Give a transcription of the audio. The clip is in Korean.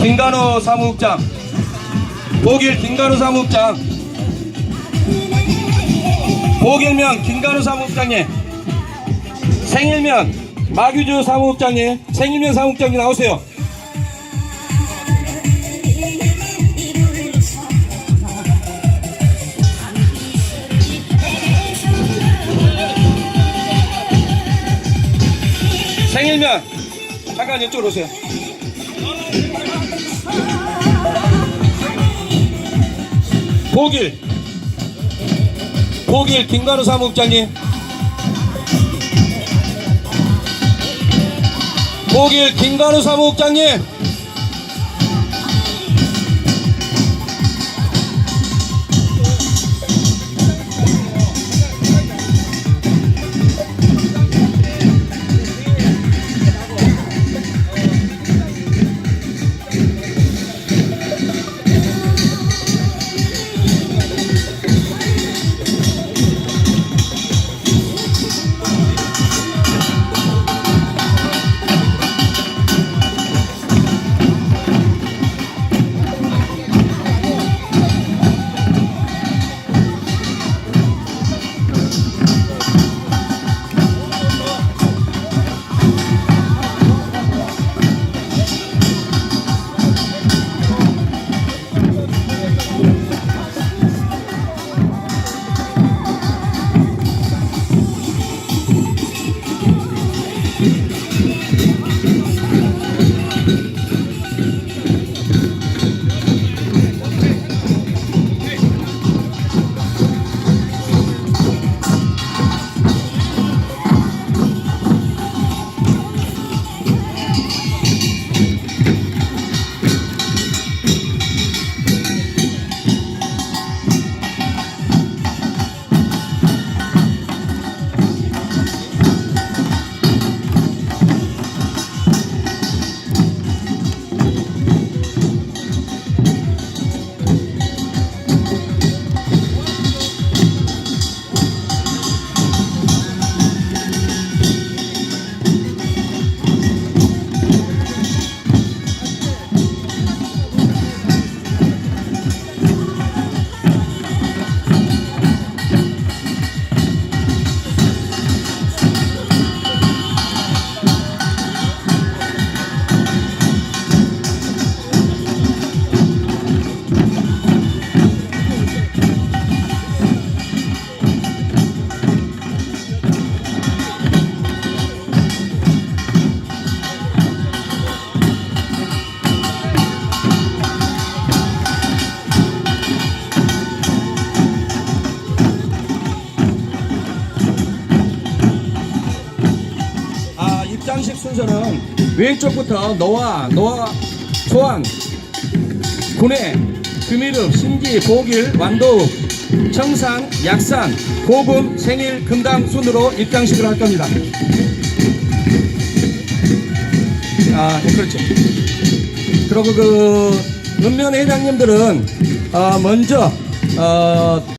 김간호 사무국장. 보길 김간호 사무국장. 보길면 김간호 사무국장님. 생일면 마규주 사무국장님. 생일면 사무국장님 나오세요. 생일면 잠깐 이쪽으로 오세요 보길. 보길 김간호 사무국장님. 보길 김간호 사무국장님 아, 입장식 순서는 왼쪽부터 노아, 노아, 소환, 군해, 금일읍, 신기, 보길, 완도읍, 청산, 약산, 고금, 생일, 금당 순으로 입장식을 할 겁니다. 아, 네, 그렇죠. 그리고 그, 읍면 회장님들은, 어, 먼저, 어,